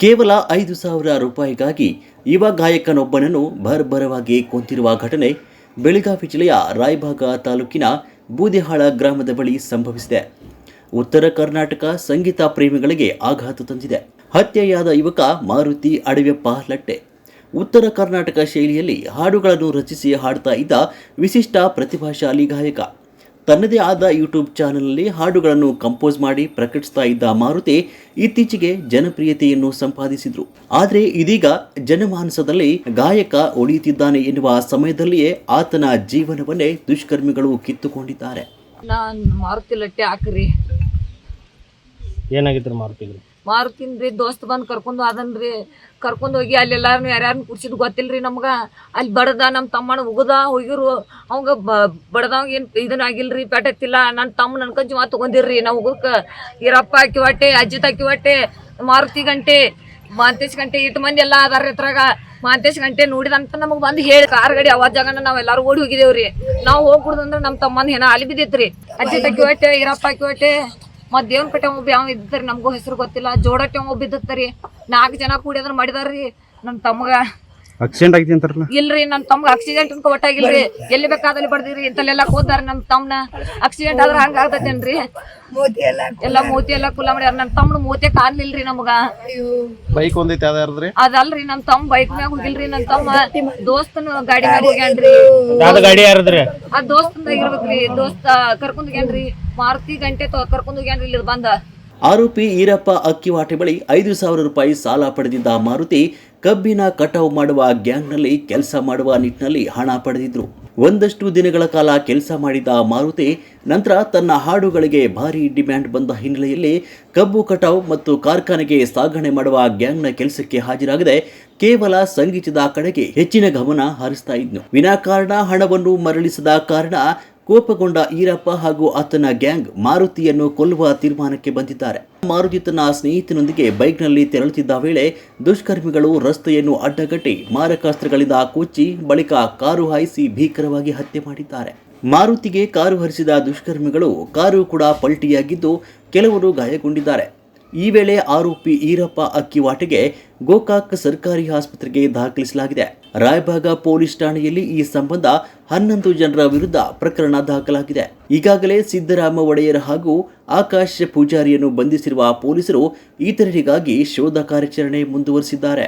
ಕೇವಲ ಐದು ಸಾವಿರ ರೂಪಾಯಿಗಾಗಿ ಯುವ ಗಾಯಕನೊಬ್ಬನನ್ನು ಭರ್ಭರವಾಗಿ ಕೊಂತಿರುವ ಘಟನೆ ಬೆಳಗಾವಿ ಜಿಲ್ಲೆಯ ರಾಯಭಾಗ ತಾಲೂಕಿನ ಬೂದಿಹಾಳ ಗ್ರಾಮದ ಬಳಿ ಸಂಭವಿಸಿದೆ. ಉತ್ತರ ಕರ್ನಾಟಕ ಸಂಗೀತ ಪ್ರೇಮಿಗಳಿಗೆ ಆಘಾತ ತಂದಿದೆ. ಹತ್ಯೆಯಾದ ಯುವಕ ಮಾರುತಿ ಅಡವೆಪ್ಪ ಲಟ್ಟೆ. ಉತ್ತರ ಕರ್ನಾಟಕ ಶೈಲಿಯಲ್ಲಿ ಹಾಡುಗಳನ್ನು ರಚಿಸಿ ಹಾಡ್ತಾ ಇದ್ದ ವಿಶಿಷ್ಟ ಪ್ರತಿಭಾಶಾಲಿ ಗಾಯಕ. ತನ್ನದೇ ಆದ ಯೂಟ್ಯೂಬ್ ಚಾನೆಲ್ನಲ್ಲಿ ಹಾಡುಗಳನ್ನು ಕಂಪೋಸ್ ಮಾಡಿ ಪ್ರಕಟಿಸ್ತಾ ಇದ್ದ ಮಾರುತಿ ಇತ್ತೀಚೆಗೆ ಜನಪ್ರಿಯತೆಯನ್ನು ಸಂಪಾದಿಸಿದ್ರು. ಆದರೆ ಇದೀಗ ಜನಮಾನಸದಲ್ಲಿ ಗಾಯಕ ಒಡೆಯುತ್ತಿದ್ದಾನೆ ಎನ್ನುವ ಸಮಯದಲ್ಲಿಯೇ ಆತನ ಜೀವನವನ್ನೇ ದುಷ್ಕರ್ಮಿಗಳು ಕಿತ್ತುಕೊಂಡಿದ್ದಾರೆ. ನಾನು ಮಾರುತಿ ಲಟ್ಟೆ ಹಾಕ್ರಿ. ಏನಾಗಿದ್ರು ಮಾರುತಿಗಳು ಮಾರುತಿನ್ರಿ, ದೋಸ್ತ್ ಬಂದ್ ಕರ್ಕೊಂಡು ಅದನ್ರಿ ಕರ್ಕೊಂಡ್ ಹೋಗಿ ಅಲ್ಲಿ ಎಲ್ಲಾರನು ಯಾರ್ಯಾರನ್ನ ಕುಡ್ಸಿದ್ ಗೊತ್ತಿಲ್ರಿ ನಮ್ಗ. ಅಲ್ಲಿ ಬಡದ ನಮ್ಮ ತಮ್ಮನ ಉಗದ ಹೋಗಿರು. ಅವಂಗ ಬಡದವಂಗ ಏನ್ ಇದನ್ನ ಆಗಿಲ್ರಿ ಪೆಟ್ಟತ್ತಿಲ್ಲ ನನ್ ತಮ್ಮ ನನ್ ಕಂಜಿ ಮಾತು ತಗೊಂಡಿರ್ರಿ ನಾವ್ ಉಗುಕ್ಕ ಈರಪ್ಪ ಹಾಕಿ ಹೊಟ್ಟೆ ಅಜ್ಜಿ ತಾಕಿ ಹೊಟ್ಟೆ, ಮಾರುತಿ ಗಂಟೆ, ಮಾಂತೇಶ್ ಗಂಟೆ ಇಟ್ಟು ಮಂದಿ ಎಲ್ಲ ಅದಾರ ಇದ್ರಾಗ. ಮಾಂತೇಶ್ ಗಂಟೆ ನೋಡಿದಂತ ನಮಗ್ ಬಂದ್ ಹೇಳಿ, ಕಾರ್ ಗಡಿ ಅವಾಜ್ ಜಾಗನ ನಾವ್ ಓಡಿ ಓಡಿ ಹೋಗಿದೇವ್ರಿ. ನಾವ್ ಹೋಗ್ಬಿಡುದಂದ್ರ ನಮ್ಮ ತಮ್ಮನ ಏನ ಅಲ್ಲಿ ಬಿದ್ದೈತ್ರಿ. ಅಜ್ಜಿ ತಕ್ಕಿ ಹೊಟ್ಟೆ, ಈರಪ್ಪ ಹಾಕಿ ಹೊಟ್ಟೆ. ಮತ್ ದೇವ್ರ ಕಟ್ಟೆ ಒಬ್ಬ ಯಾವ ಇದ್ದಾರೆ ನಮಗೂ ಹೆಸರು ಗೊತ್ತಿಲ್ಲ, ಜೋಡಟ್ಟೆ ಒಬ್ಬ ಇದ್ದತ್ತರಿ. ನಾಲ್ಕು ಜನ ಕೂಡಿ ಅದ್ರ ಮಾಡಿದಾರ್ರಿ. ನಮ್ ತಮ್ಮಗ ಆಕ್ಸಿಡೆಂಟ್ ಆಗಿದೆ ಅಂತಾರಲ್ಲ? ಇಲ್ರಿ ನನ್ನ ತಮ್ಗ ಆಕ್ಸಿಡೆಂಟ್ ಅನ್ಕೊ ಒಟ್ಟಾಗಿಲ್ರಿ. ಎಲ್ಲಿ ಬೇಕಾದಲ್ಲಿ ಬಡ್ದಿರಿ ಇಂತಲ್ಲೆಲ್ಲ ಕೂತಾರ ನಮ್ ತಮ್ಮನ ಆಕ್ಸಿಡೆಂಟ್ ಆದ್ರ ಹಂಗ ಆಗ್ತೈತೇನ್ರಿ? ಎಲ್ಲ ಮೂತಿ ಎಲ್ಲ ಕುಲ ಮಾಡ್ಯಾರ. ನಮ್ ತಮ್ಮನ ಮೂತಿ ಕಾಣ್ಲಿಲ್ರಿ ನಮಗ. ಬೈಕ್ ಒಂದೈತೆ ಯಾವ್ದಾರ್ದ್ರಿ ಅದಲ್ರಿ ನಮ್ ತಮ್ಮ ಬೈಕ್ ಮ್ಯಾಗ ಹೋಗಿಲ್ರಿ ನನ್ನ ತಮ್ಮ ದೋಸ್ತನ ಗಾಡಿ ಮ್ಯಾಗ ಹೋಗ್ಯಾನ್ರಿ. ಯಾವ್ದು ಗಾಡಿ ಯಾರದ್ರಿ? ಆ ದೋಸ್ತಂದ ಇರ್ಬೇಕ್ರಿ ದೋಸ್ತ ಕರ್ಕೊಂಡ್ ಹೋಗ್ಯಾನ್ರಿ. ಮಾರುತಿ ಗಂಟೆ ತೊ- ಕರ್ಕೊಂಡ್ ಹೋಗ್ಯಾನ್ರಿ ಇಲ್ಲಿ ಬಂದ. ಆರೋಪಿ ಈರಪ್ಪ ಅಕ್ಕಿವಾಟೆ ಬಳಿ ಐದು ಸಾವಿರ ರೂಪಾಯಿ ಸಾಲ ಪಡೆದಿದ್ದ ಮಾರುತಿ ಕಬ್ಬಿನ ಕಟಾವು ಮಾಡುವ ಗ್ಯಾಂಗ್ನಲ್ಲಿ ಕೆಲಸ ಮಾಡುವ ನಿಟ್ಟಿನಲ್ಲಿ ಹಣ ಪಡೆದಿದ್ರು. ಒಂದಷ್ಟು ದಿನಗಳ ಕಾಲ ಕೆಲಸ ಮಾಡಿದ ಮಾರುತಿ ನಂತರ ತನ್ನ ಹಾಡುಗಳಿಗೆ ಭಾರಿ ಡಿಮ್ಯಾಂಡ್ ಬಂದ ಹಿನ್ನೆಲೆಯಲ್ಲಿ ಕಬ್ಬು ಕಟಾವು ಮತ್ತು ಕಾರ್ಖಾನೆಗೆ ಸಾಗಣೆ ಮಾಡುವ ಗ್ಯಾಂಗ್ನ ಕೆಲಸಕ್ಕೆ ಹಾಜರಾಗದೆ ಕೇವಲ ಸಂಗೀತದ ಕಡೆಗೆ ಹೆಚ್ಚಿನ ಗಮನ ಹರಿಸ್ತಾ ಇದ್ನು. ವಿನಾಕಾರಣ ಹಣವನ್ನು ಮರಳಿಸದ ಕಾರಣ ಕೋಪಗೊಂಡ ಈರಪ್ಪ ಹಾಗೂ ಆತನ ಗ್ಯಾಂಗ್ ಮಾರುತಿಯನ್ನು ಕೊಲ್ಲುವ ತೀರ್ಮಾನಕ್ಕೆ ಬಂದಿದ್ದಾರೆ. ಮಾರುತಿ ತನ್ನ ಸ್ನೇಹಿತನೊಂದಿಗೆ ಬೈಕ್ನಲ್ಲಿ ತೆರಳುತ್ತಿದ್ದ ವೇಳೆ ದುಷ್ಕರ್ಮಿಗಳು ರಸ್ತೆಯನ್ನು ಅಡ್ಡಗಟ್ಟಿ ಮಾರಕಾಸ್ತ್ರಗಳಿಂದ ಕೊಚ್ಚಿ ಬಳಿಕ ಕಾರು ಹಾಯಿಸಿ ಭೀಕರವಾಗಿ ಹತ್ಯೆ ಮಾಡಿದ್ದಾರೆ. ಮಾರುತಿಗೆ ಕಾರು ಹರಿಸಿದ ದುಷ್ಕರ್ಮಿಗಳು ಕಾರು ಕೂಡ ಪಲ್ಟಿಯಾಗಿದ್ದು ಕೆಲವರು ಗಾಯಗೊಂಡಿದ್ದಾರೆ. ಈ ವೇಳೆ ಆರೋಪಿ ಈರಪ್ಪ ಅಕ್ಕಿವಾಟೆಗೆ ಗೋಕಾಕ್ ಸರ್ಕಾರಿ ಆಸ್ಪತ್ರೆಗೆ ದಾಖಲಿಸಲಾಗಿದೆ. ರಾಯಬಾಗ ಪೊಲೀಸ್ ಠಾಣೆಯಲ್ಲಿ ಈ ಸಂಬಂಧ ಹನ್ನೊಂದು ಜನರ ವಿರುದ್ಧ ಪ್ರಕರಣ ದಾಖಲಾಗಿದೆ. ಈಗಾಗಲೇ ಸಿದ್ದರಾಮ ಒಡೆಯರ್ ಹಾಗೂ ಆಕಾಶ್ ಪೂಜಾರಿಯನ್ನು ಬಂಧಿಸಿರುವ ಪೊಲೀಸರು ಇತರರಿಗಾಗಿ ಶೋಧ ಕಾರ್ಯಾಚರಣೆ ಮುಂದುವರಿಸಿದ್ದಾರೆ.